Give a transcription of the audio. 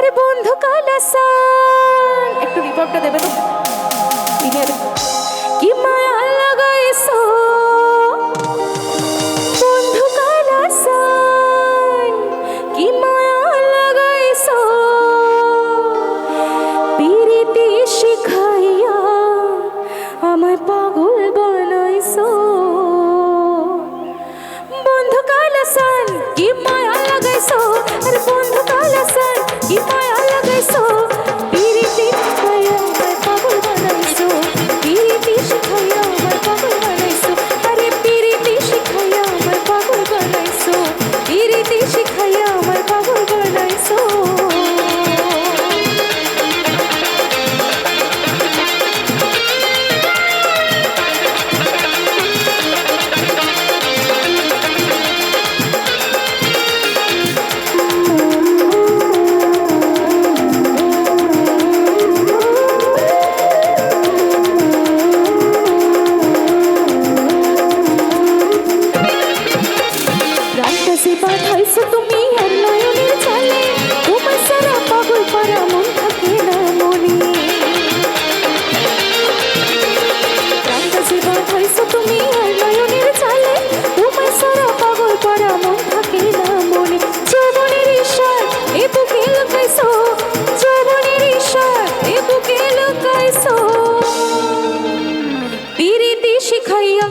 আমার বন্ধু কালাসান। একটু রিভাবটা দেবে তো। কি মায়া লাগাইছো বন্ধু কালাসান, কি মায়া লাগাইছো পিরিতি শিখাইয়া আমার পাগল বানাইছো বন্ধু কালাসান, কি মায়া লাগাইছো আর বন্ধু বাঁধাইছো তুমি এক নয়নের চালে তোমার সারা পাগল পরা মন থাকে না মনে। বাঁধাইছো তুমি এক নয়নের চালে তোমার সারা পাগল পরা মন থাকে না মনে। যৌবনের ঈশ্বর, এ বুকে লুকাইছো। যৌবনের ঈশ্বর, এ বুকে লুকাইছো। পিরিতি শিখাইয়া